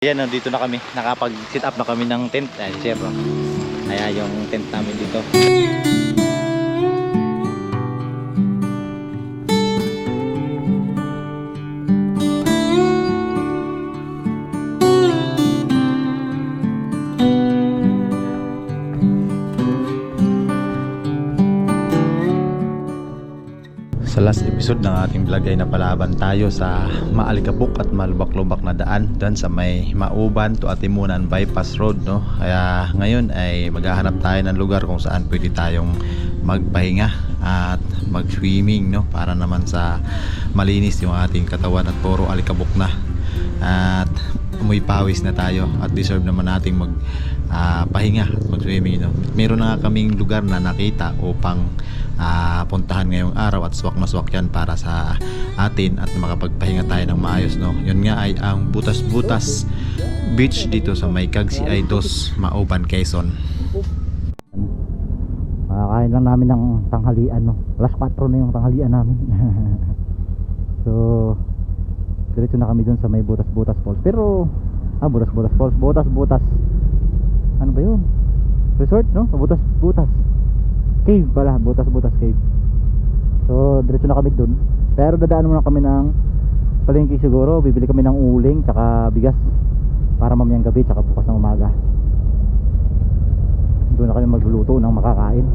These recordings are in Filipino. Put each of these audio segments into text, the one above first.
Ayan, nandito na kami. Nakapag-sit up na kami ng tent. Ayan, oh. Ayan yung tent namin dito. Last episode ng ating vlog ay napalaban tayo sa maalikabok at malubak-lubak na daan dyan sa may Mauban to Atimunan Bypass Road no. Kaya ngayon ay maghahanap tayo ng lugar kung saan pwede tayong magpahinga at mag-swimming no para naman sa malinis yung ating katawan at puro alikabok na. At umuy pawis na tayo at deserve naman nating mag ah, pahinga at mag-swimming no. Meron na nga kaming lugar na nakita upang ah, puntahan ngayong araw at swak na swak yan para sa atin at makapagpahinga tayo ng maayos no. Yun nga ay ang Butas-Butas Beach dito sa may Cagsi Aidos, Mauban, Quezon. Makakain lang namin ng tanghalian no. Alas 4 na yung tanghalian namin. so diretso na kami dun sa may Butas-Butas Falls. Pero ah Butas-Butas Falls, Butas-Butas. Ano ba 'yun? Resort no? Butas-Butas. Cave pala, Butas-Butas Cave. So diretso na kami dun. Pero dadaan muna kami ng palengke siguro, bibili kami ng uling tsaka bigas para mamayang gabi tsaka bukas ng umaga. Doon na kami magluluto ng makakain.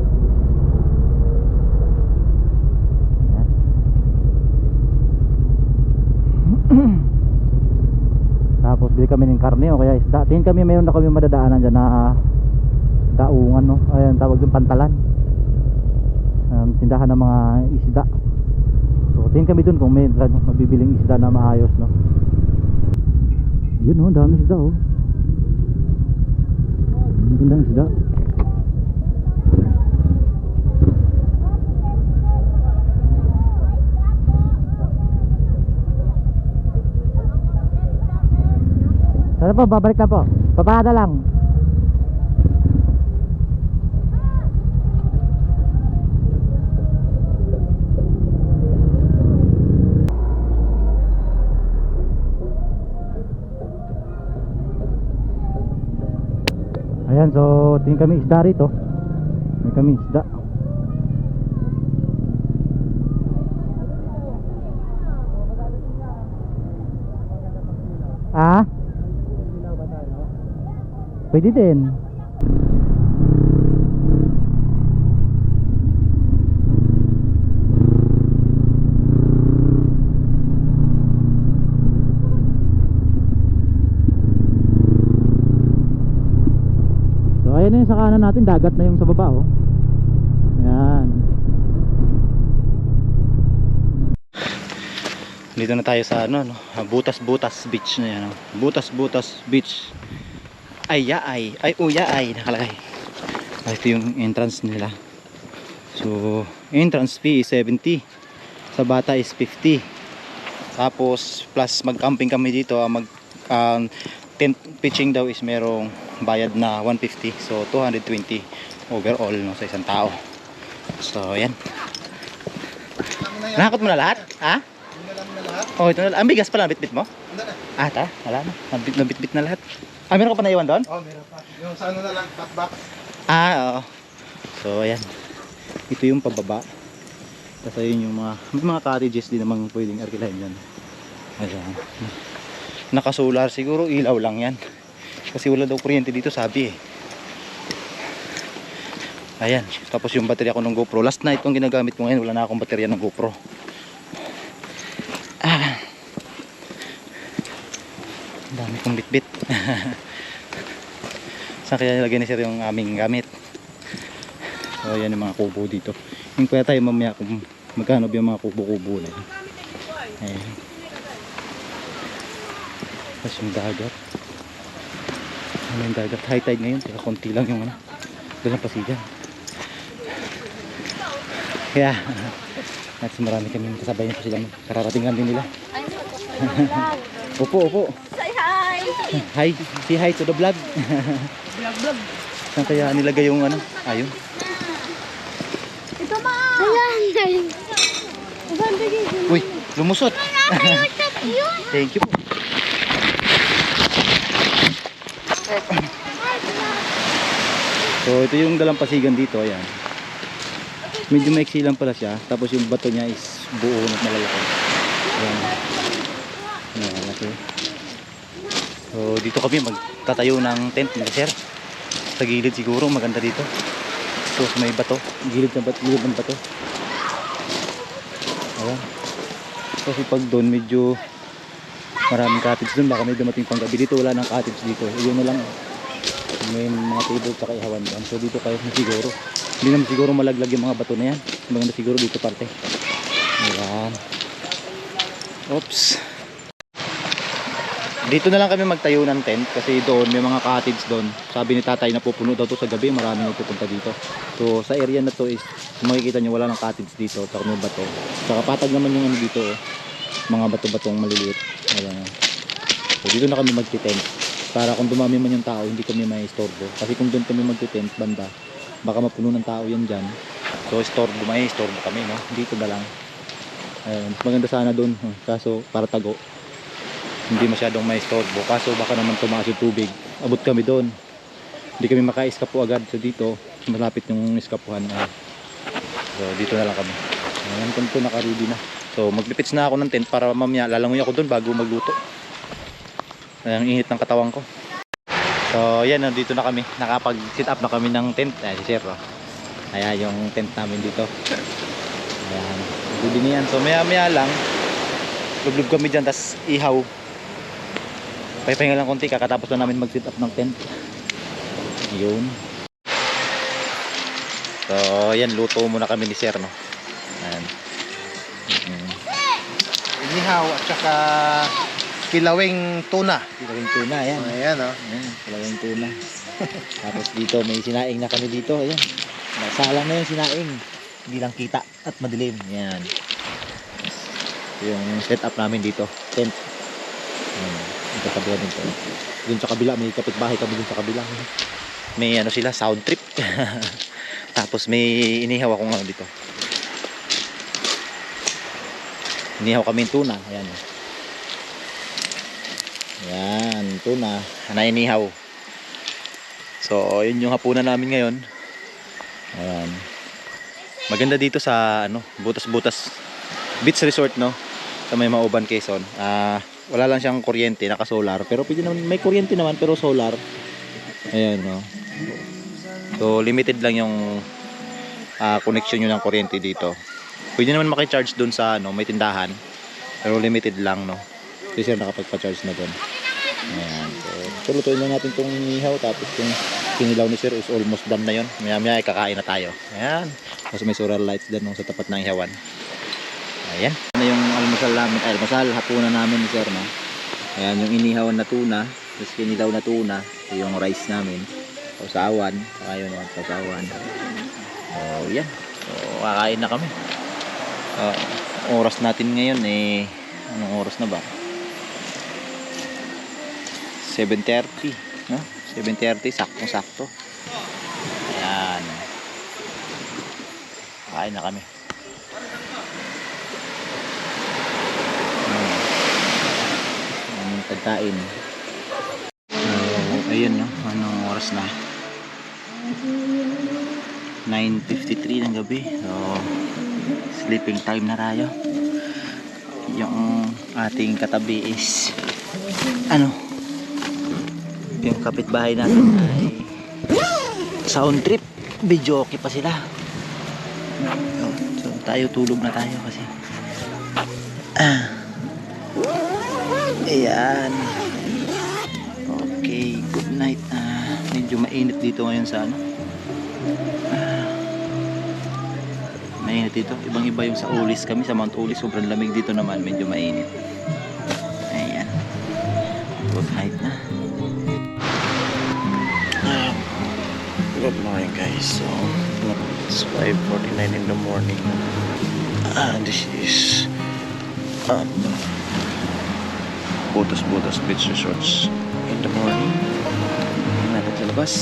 Ayan. Tapos bili kami ng karne o kaya isda. Tingin kami mayroon na kami madadaanan dyan na ah, daungan no. Ayun tawag yung pantalan. Um, tindahan ng mga isda. So tingin kami dun kung may talagang mabibiling isda na maayos no. Yun oh, dami isda oh. Ang Tindang isda. Sana po, babalik na po. Papahada lang. Ayan, so tingin kami isda rito. May kami isda. Ah? Pwede din. So ayan na yung sa kanan natin, dagat na yung sa baba oh. Ayan. Dito na tayo sa ano, no? Butas Butas Beach na yan. oh. Butas Butas Beach. Ay ay, ay uya ay nakalagay. Ah, Ito yung entrance nila. So, entrance fee is 70. Sa bata is 50. Tapos plus mag-camping kami dito, ah, mag um, tent pitching daw is merong bayad na 150. So 220 overall no sa isang tao. So, yan. Nakakot mo na lahat? Ha? Oh, ito na lang. Ang bigas pala, bitbit mo? Ah, ta, wala na. Nabit, nabitbit na lahat. Ah, meron ka pa naiwan doon? Oh, meron pa. Yung sa ano na lang, back Ah, oo. So, ayan. Ito yung pababa. Tapos ayun yung mga, may mga cottages din namang pwedeng arkilahin dyan. Ayan. Nakasolar, siguro ilaw lang yan. Kasi wala daw kuryente dito, sabi eh. Ayan. Tapos yung baterya ko ng GoPro. Last night kung ginagamit ko ngayon, wala na akong baterya ng GoPro. Ah. Ang dami kong bitbit. Saan kaya nilagay ni sir yung aming gamit? So yan yung mga kubo dito. Yung kaya tayo mamaya kung magkano ba yung mga kubo-kubo na yun. Ayan. Tapos yung dagat. Ano yung dagat? High tide ngayon. Kaya konti lang yung ano. Dalang pasigan. Kaya at marami kami kasabay nito sila. Kararatingan din nila. Opo, opo. Hi! Say hi to the vlog. Vlog, vlog. Saan kaya nilagay yung ano? Ayun. Ito ma! Ayan! Uy, lumusot. Thank you po. So ito yung dalampasigan dito, ayan. Medyo maiksi lang pala siya. Tapos yung bato niya is buo na malalaki. Ayan. Ayan, okay. So dito kami magtatayo ng tent ni sir. Sa gilid siguro maganda dito. So may bato, gilid ng bato, gilid ng bato. Ayan. Kasi pag doon medyo maraming cottage doon. Baka may dumating pang gabi. Dito wala nang cottage dito. Yun na lang. May mga table sa ihawan doon so dito kayo siguro. Hindi naman siguro malaglag yung mga bato na yan. Maganda siguro dito parte. Ayan. Oops dito na lang kami magtayo ng tent kasi doon may mga cottage doon sabi ni tatay na pupuno daw to sa gabi maraming pupunta dito so sa area na to is makikita nyo wala ng cottage dito saka may bato saka patag naman yung ano dito oh mga bato-batong maliliit. Ayan. So dito na kami magti-tent. Para kung dumami man yung tao, hindi kami may istorbo. Kasi kung doon kami magti-tent banda, baka mapuno ng tao yan dyan. So istorbo, may istorbo kami, no? Dito na lang. Ayan. Maganda sana doon. Kaso para tago. Hindi masyadong may istorbo. Kaso baka naman tumaas yung tubig. Abot kami doon. Hindi kami maka-eskapo agad. So dito, malapit yung eskapuhan. Ayan. So dito na lang kami. Ayan, ganito naka-ready na. So maglipits na ako ng tent para mamaya lalangoy ako doon bago magluto. Ang init ng katawan ko. So yan, dito na kami. Nakapag-sit up na kami ng tent. Ayan, si Sir. Oh. Yung tent namin dito. Ayan. Ready na. So maya maya lang. Lublub kami dyan. tas ihaw. Pahipahinga lang konti. Kakatapos na namin mag-sit up ng tent. Yun. So yan, luto muna kami ni Sir. No? Ayan. Mm. Inihaw at saka kilawing tuna. Kilawing tuna, ayan. Ayan oh. Ayan, kilawing tuna. Tapos dito, may sinaing na kami dito. Ayan. Nasalang na yung sinaing. Hindi lang kita at madilim. Ayan. Yung setup namin dito. Tent. Ayan. Ito sa buwan dito. Dun sa kabila, may kapitbahay kami dun sa kabila. May ano sila, sound trip. Tapos may inihaw akong ano dito. Inihaw kami tuna. Ayan. Yan, tuna. Na inihaw. So, yun yung hapunan namin ngayon. Ayan. Maganda dito sa ano, butas-butas beach resort no. Sa may Mauban Quezon. Ah, wala lang siyang kuryente, naka-solar, pero pwede naman may kuryente naman pero solar. Ayan no. So, limited lang yung ah, connection nyo ng kuryente dito. Pwede naman maki-charge doon sa ano, may tindahan. Pero limited lang no. Kasi sir nakapagpa-charge na doon. Ayan. So, lutuin na natin itong ihaw tapos yung kinilaw ni sir is almost done na yun. Maya maya ay kakain na tayo. Ayan. Tapos may solar lights dyan no, sa tapat ng ihawan. Ayan. Ano almusal namin, ay almusal, hapunan namin ni sir no. Ayan yung inihawan na tuna, tapos kinilaw na tuna, ito yung rice namin. Sausawan, saka yun yung sausawan. So, yan. So, kakain na kami. Ah, oras natin ngayon eh, anong oras na ba? 7.30 no? 7.30 saktong sakto ayan kain na kami hmm. ang pagkain. Uh, ayun no? Anong oras na? 9.53 ng gabi. So sleeping time na tayo. Yung ating katabi is ano? Yung kapitbahay natin ay sound trip. Video okay pa sila. So tayo tulog na tayo kasi ayan. Okay good night. Ah, medyo mainit dito ngayon sa ano. Ah, mainit dito. Ibang iba yung sa ulis kami. Sa Mount Ulis sobrang lamig dito naman. Medyo mainit. Ayan. Good night na. Good morning guys. So it's 5:49 in the morning. Ah, this is um, Butas Beach Resorts in the morning. Tingnan natin sa labas.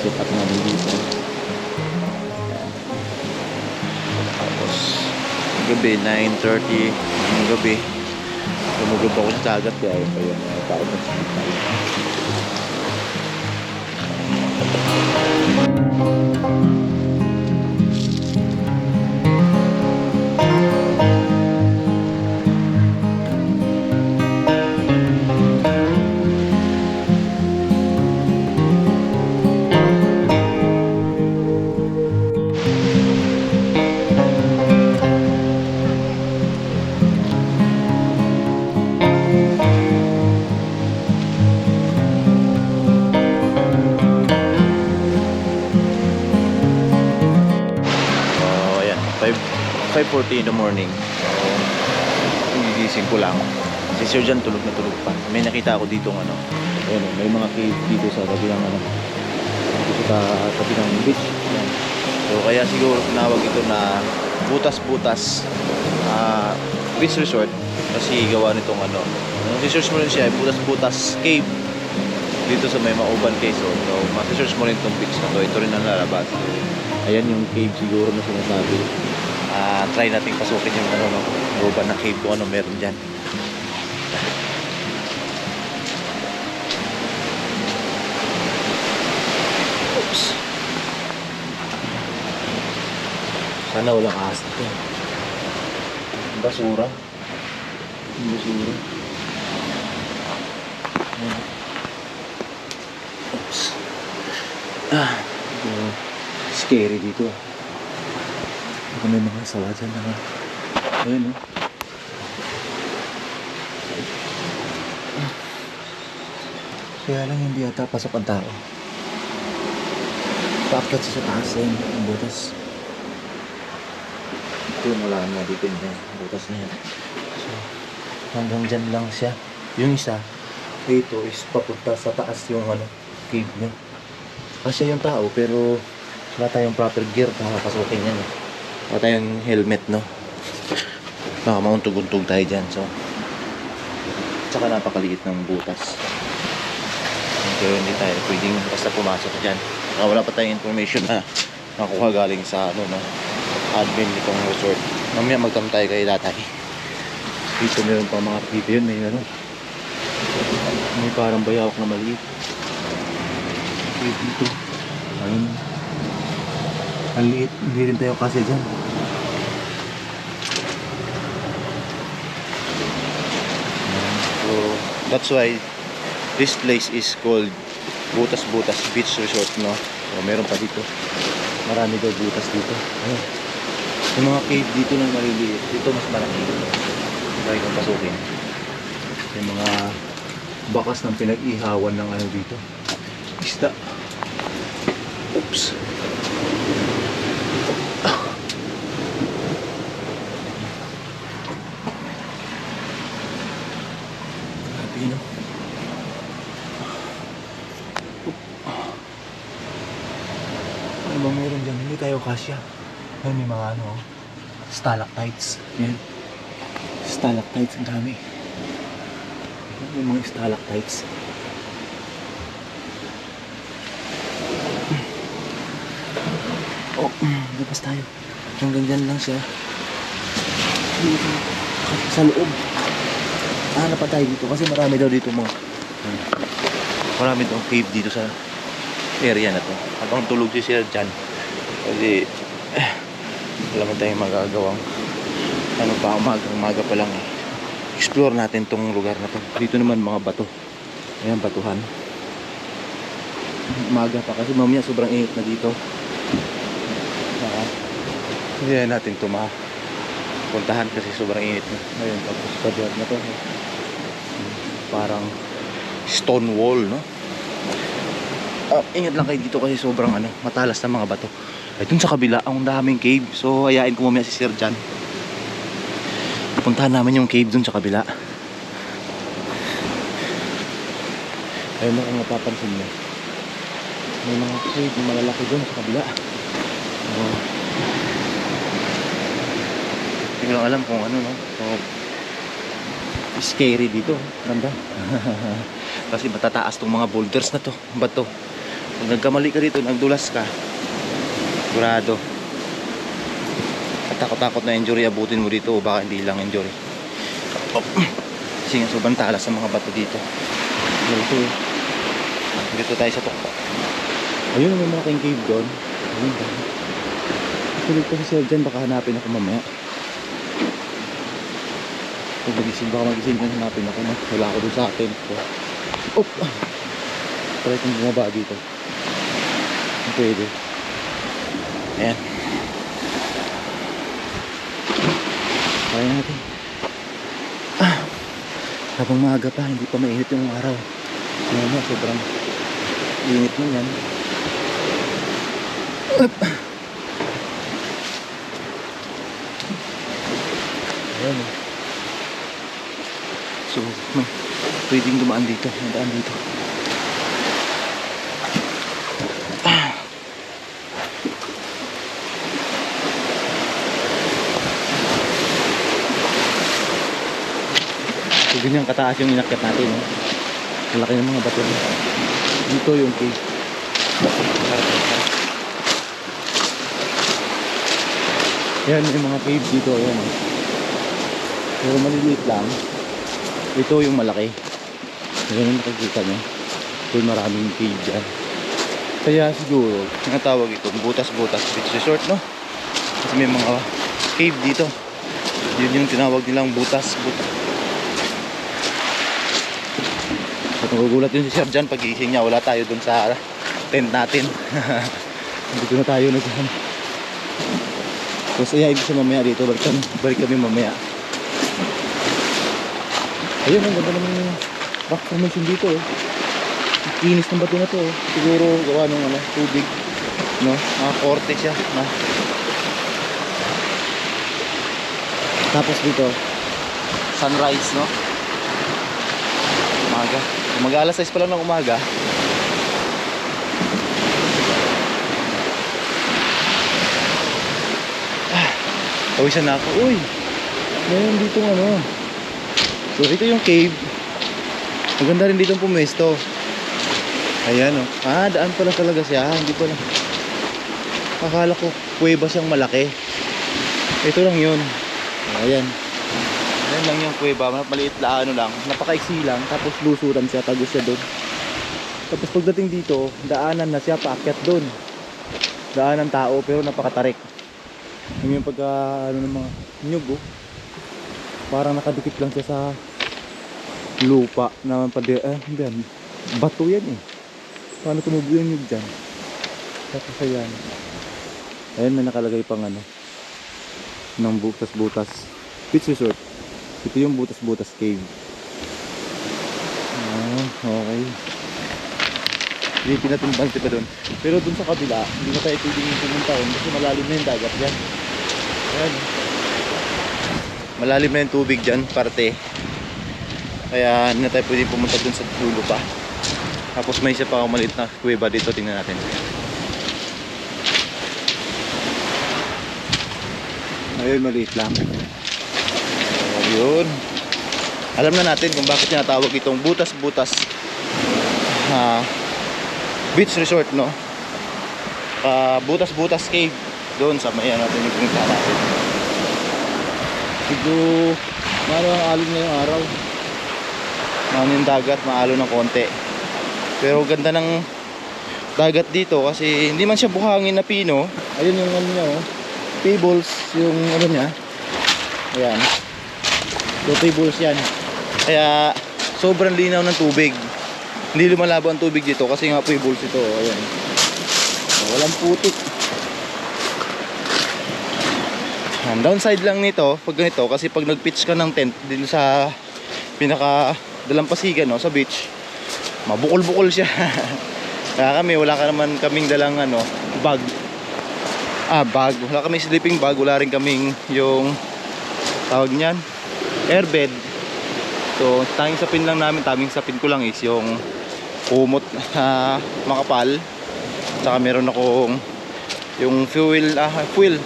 Set up namin dito. Tapos, gabi, 9.30 ng gabi. Tumugod ako sa dagat. Kaya pa yun. Tao ng hospital. 5.40 in the morning. So, gigising ko lang. Si Sir John tulog na tulog pa. May nakita ako dito ano. Ayun, oh, may mga cave dito sa kabilang ano. Dito sa kabilang beach. Ayan. So, kaya siguro tinawag ito na butas-butas ah, beach resort kasi gawa nitong ano. Research mo rin siya, butas-butas cave dito sa may Mauban, Quezon. So, ma-research mo rin itong beach na to. Ito rin ang lalabas. Ayan yung cave siguro na sinasabi. Ah, try nating pasukin yung ano, no, na cave kung ano meron dyan. Oops. Sana walang ahas dito. Basura. Basura. Oops. Ah, scary dito. ah. Baka may mga sawa dyan na. Ayun, oh. Kaya lang hindi yata pasok ang tao. Paakyat siya sa taas ayun, ang butas. Ito yung wala na dito yun, eh, butas na yan. So, hanggang dyan lang siya. Yung isa, dito is papunta sa taas yung ano, cave niya. Kasi yung tao, pero wala tayong proper gear para pasukin yan. Eh. Wala tayong helmet, no? Baka mauntog-untog tayo dyan, so. Tsaka napakaliit ng butas. Pero hindi tayo pwedeng basta pumasok dyan. Saka wala pa tayong information na nakuha galing sa, ano, no? Admin nitong resort. Mamaya magtam tayo kay tatay. Dito meron pa mga dito yun, may ano. May parang bayawak na maliit. Dito. Ayun. Ang liit. Hindi rin tayo kasi dyan. So, that's why this place is called Butas Butas Beach Resort, no? So, meron pa dito. Marami daw butas dito. Ayun. Yung mga cave dito na maliliit. Dito mas malaki. Try kong pasukin. Yung mga bakas ng pinag-ihawan ng ano dito. Isda. Oops. Grabe, no? Ano ba meron dyan? Hindi tayo kasya. Ay, may mga ano, stalactites. Yan. Stalactites, ang dami. May mga stalactites. Oh, labas tayo. Hanggang dyan lang siya. Sa loob. Hanap pa tayo dito kasi marami daw dito mga Marami tong cave dito sa area na to. Habang tulog si Sir Jan. Kasi, wala man tayong magagawang ano pa, umaga, umaga pa lang eh. Explore natin tong lugar na to. Dito naman mga bato. Ayan, batuhan. Umaga pa kasi mamaya sobrang init na dito. Saka, Hindi natin ito puntahan kasi sobrang init na. ayun, tapos padyar na to. Parang stone wall, no? Ah, ingat lang kayo dito kasi sobrang ano, matalas na mga bato. Ay, dun sa kabila, ang daming cave. So, ayain ko mamaya si Sir Jan. Puntahan namin yung cave dun sa kabila. Ayun na kung mapapansin mo. May mga cave na malalaki doon sa kabila. Oo. Hindi ko lang alam kung ano, no? So, scary dito. Ganda. Kasi matataas tong mga boulders na to. Bato. Pag nagkamali ka dito, nagdulas ka. Sigurado. At takot-takot na injury abutin mo dito o baka hindi lang injury. Oh. Kasi sobrang talas sa mga bato dito. Dito. Dito tayo sa tuktok. Ayun, may mga king cave doon. Ayun ba? Tulog ko Sir dyan, baka hanapin ako mamaya. Kung magising, baka magising kung hanapin ako, no? Wala ako doon sa akin. So, oh! Try kong bumaba dito. Pwede. Ayan. Kaya natin. Ah! Habang maaga pa, hindi pa mainit yung araw. Ngayon na, sobrang init mo yan. Up. Ayan. So, may pwedeng dumaan dito. Daan dito. Ganyan kataas yung inakyat natin. No? Malaki ng mga bato. Dito yung cave. Yan yung mga cave dito. Ayan. oh. Pero maliliit lang. Ito yung malaki. Ganun nakikita nyo. Ito yung maraming cave dyan. Kaya siguro, tinatawag itong butas-butas beach resort, no? Kasi may mga cave dito. Yun yung tinawag nilang butas-butas. At magugulat yun si Sir John pagising niya. Wala tayo dun sa tent natin. Dito na tayo nag Tapos ayayin ko siya mamaya dito. Balik kami, balik kami mamaya. Ayun, ang ganda naman yung rock formation dito. Ang Kinis ng bato na to. Oh. Siguro gawa ng ano, tubig. No? Mga korte siya. No? Tapos dito, sunrise, no? Umaga. Umaga alas 6 pa lang ng umaga. Ah, Pawisan na ako. Uy! Meron dito ano. So ito yung cave. Maganda rin dito pumesto. Ayan oh. Ah, daan pala talaga siya. Hindi pala. Akala ko kuweba siyang malaki. Ito lang yun. Ayan. Ayan lang yung kuweba. Maliit na ano lang. Napakaiksi lang. Tapos lusuran siya. Tagos siya doon. Tapos pagdating dito, daanan na siya paakyat doon. Daanan tao pero napakatarik. Yung yung pagka ano ng mga nyug oh. Parang nakadikit lang siya sa lupa na padi eh yan. Bato yan eh. Paano tumubo yung nyug dyan? Tapos ayan. Ayan may nakalagay pang ano ng butas-butas beach resort. Ito yung butas-butas cave. Ah, okay. Hindi natin bante pa doon. Pero doon sa kabila, hindi na tayo pwedeng pumunta doon kasi malalim na yung dagat yan. Ayan. Malalim na yung tubig dyan, parte. Kaya hindi na tayo pwedeng pumunta doon sa dulo pa. Tapos may isa pa akong maliit na kuweba dito, tingnan natin. Ayun, maliit lang. Ayun. Alam na natin kung bakit tinatawag itong butas-butas ah, beach resort, no? Butas-butas cave doon sa may ano natin yung pumunta natin. Siguro, maano ang alon na yung araw. Maano yung dagat, maalo ng konti. Pero ganda ng dagat dito kasi hindi man siya buhangin na pino. Ayun yung ano niya, oh. Tables, yung ano niya. Ayan. So, tables yan. Kaya, sobrang linaw ng tubig. Hindi lumalabo ang tubig dito kasi nga tables ito. oh. Ayan. Walang putik. Ang downside lang nito, pag ganito, kasi pag nag-pitch ka ng tent dito sa pinaka dalampasigan no, sa beach, mabukol-bukol siya. Kaya kami, wala ka naman kaming dalang ano, bag. Ah, bag. Wala kami sleeping bag, wala rin kaming yung tawag niyan, airbed. So, tanging sapin lang namin, taming sapin ko lang is yung kumot na makapal. Tsaka meron akong yung fuel ah, fuel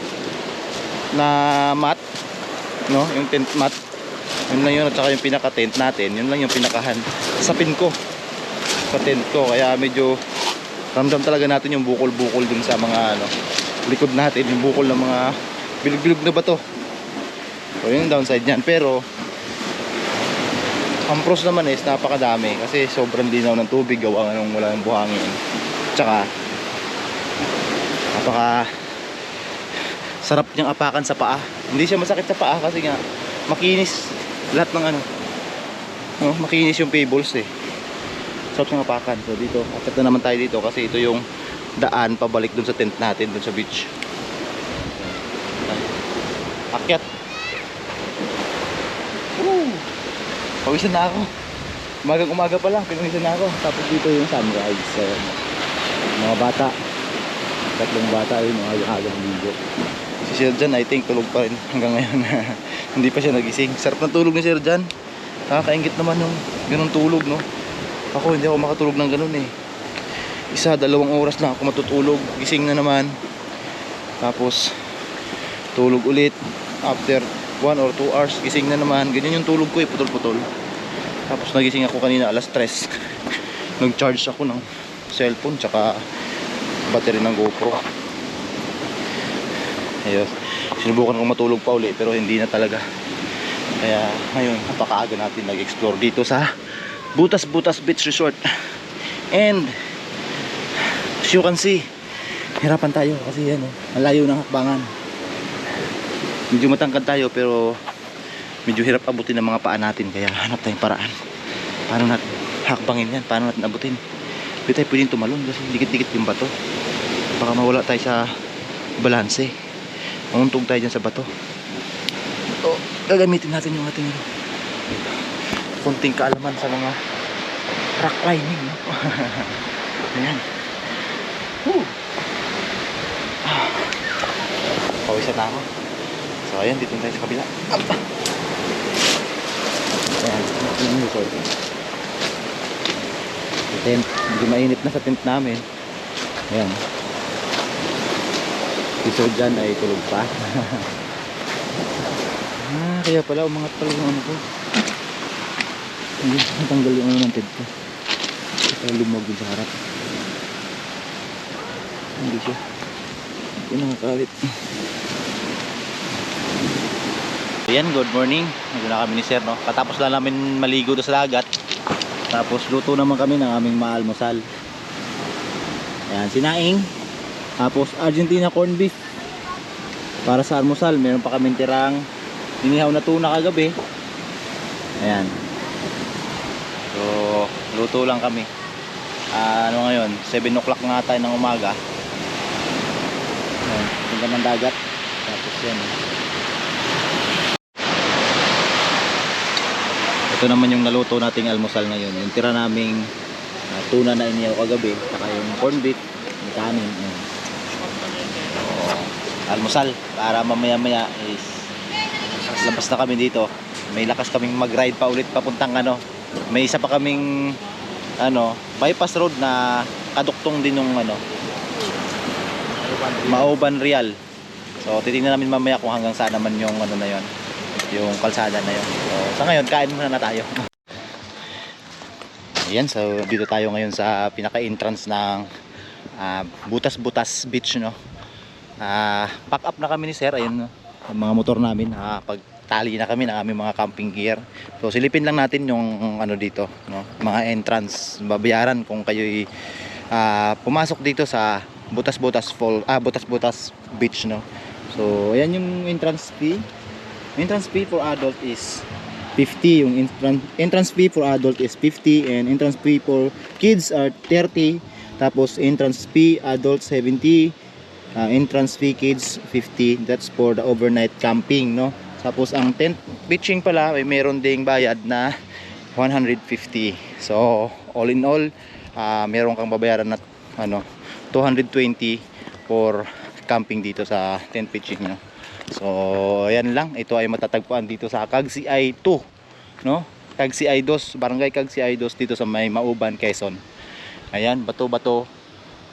na mat no? Yung tent mat. Yun lang yun at saka yung pinaka tent natin. Yun lang yung pinakahan sa pin ko sa tent ko. Kaya medyo ramdam talaga natin yung bukol-bukol dun sa mga ano likod natin. Yung bukol ng mga bilog-bilog na bato so yun yung downside niyan. Pero ang pros naman is napakadami. Kasi sobrang linaw ng tubig gawa nga nung wala ng buhangin. Tsaka napaka sarap niyang apakan sa paa. Hindi siya masakit sa paa kasi nga makinis lahat ng ano. No, makinis yung pebbles eh. Sarap niyang apakan. So dito akit na naman tayo dito kasi ito yung daan pabalik dun sa tent natin dun sa beach. Akyat Woo! Pawisan na ako. Umagang umaga pa lang pinawisan na ako. Tapos dito yung sunrise so, mga bata. Tatlong bata yun mga agang ligo si Sir Jan I think tulog pa rin hanggang ngayon. Hindi pa siya nagising. Sarap ng tulog ni Sir Jan nakakaingit naman yung ganun tulog no? Ako hindi ako makatulog ng ganun eh. Isa dalawang oras lang ako matutulog. Gising na naman. Tapos tulog ulit. After 1 or 2 hours gising na naman. Ganyan yung tulog ko eh putol putol tapos nagising ako kanina alas 3 nag-charge ako ng cellphone tsaka battery ng GoPro. Ayos. Sinubukan kong matulog pa uli pero hindi na talaga. Kaya ngayon napakaaga natin nag-explore dito sa Butas Butas Beach Resort. And as you can see hirapan tayo kasi yan oh, ang layo ng hakbangan medyo matangkad tayo pero medyo hirap abutin ng mga paa natin kaya hanap tayong paraan. Paano natin hakbangin yan? Paano natin abutin? Hindi tayo pwedeng tumalon kasi dikit-dikit yung bato. Baka mawala tayo sa balanse. Mamuntog tayo dyan sa bato. Ito gagamitin natin yung ating konting kaalaman sa mga rock climbing no? ayan. Woo! Ah. pawisan na ako so ayan dito tayo sa kabila. Aba! ayan yun yung resort sa tent. Medyo mainit na sa tent namin. Ayan. Sir John ay tulog pa. Ah kaya pala umangat pala yung ano ko. Hindi natanggal yung ano ng tent ko. Pala lumog sa harap. Hindi siya. Hindi nakakalit Ayan, good morning. Nandun na kami ni Sir, no? Katapos lang namin maligo doon sa dagat. Tapos luto naman kami ng aming maalmusal. Ayan, sinaing. Tapos Argentina corned beef. Para sa almusal, meron pa kaming tirang inihaw na tuna kagabi. Ayan. So, luto lang kami. Ah, ano ngayon? 7 o'clock nga tayo ng umaga. Ayan, punta ng dagat. Tapos yan. Ito naman yung naluto nating almusal ngayon. Yung tira naming ah, tuna na inihaw kagabi, saka yung corned beef, may kanin. Ayan. Almusal para mamaya-maya is labas na kami dito. May lakas kaming mag-ride pa ulit papuntang ano. May isa pa kaming ano, bypass road na kaduktong din yung ano, Mauban Real. So titingnan namin mamaya kung hanggang saan naman yung ano na yon, yung kalsada na yon. So sa ngayon kain muna na tayo. Ayan, so dito tayo ngayon sa pinaka-entrance ng ah, Butas-Butas Beach no. Ah, pack up na kami ni Sir, ayun no. Ang mga motor namin, ah, pagtali na kami ng aming mga camping gear. So silipin lang natin yung ano dito, no. Mga entrance, babayaran kung kayo'y ah, pumasok dito sa Butas-Butas Fall, ah Butas-Butas Beach no. So ayan yung entrance fee. Entrance fee for adult is 50 yung entrance fee for adult is 50 and entrance fee for kids are 30 tapos entrance fee adult 70 uh, entrance fee kids 50 that's for the overnight camping no? Tapos ang tent pitching pala may meron ding bayad na 150 so all in all uh, meron kang babayaran na ano 220 for camping dito sa tent pitching no So, ayan lang. Ito ay matatagpuan dito sa Kagsiay 2, no? Kagsiay 2, Barangay Kagsiay 2 dito sa may Mauban, Quezon. Ayan, bato-bato.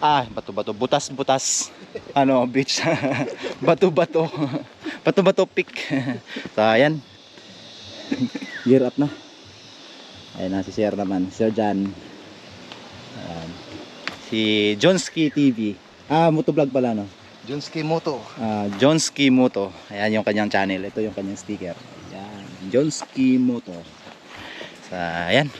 Ah, bato-bato. Butas-butas. Ano, beach. Bato-bato. Bato-bato peak. so, ayan. Gear up na. Ayan na si Sir naman. Sir Jan. Ayan. Si Jonski TV. Ah, motovlog pala, no? Junski Moto. Ah, Jonski Moto. Ayan yung kanyang channel. Ito yung kanyang sticker. Ayan. Jonski Moto. So, ayan.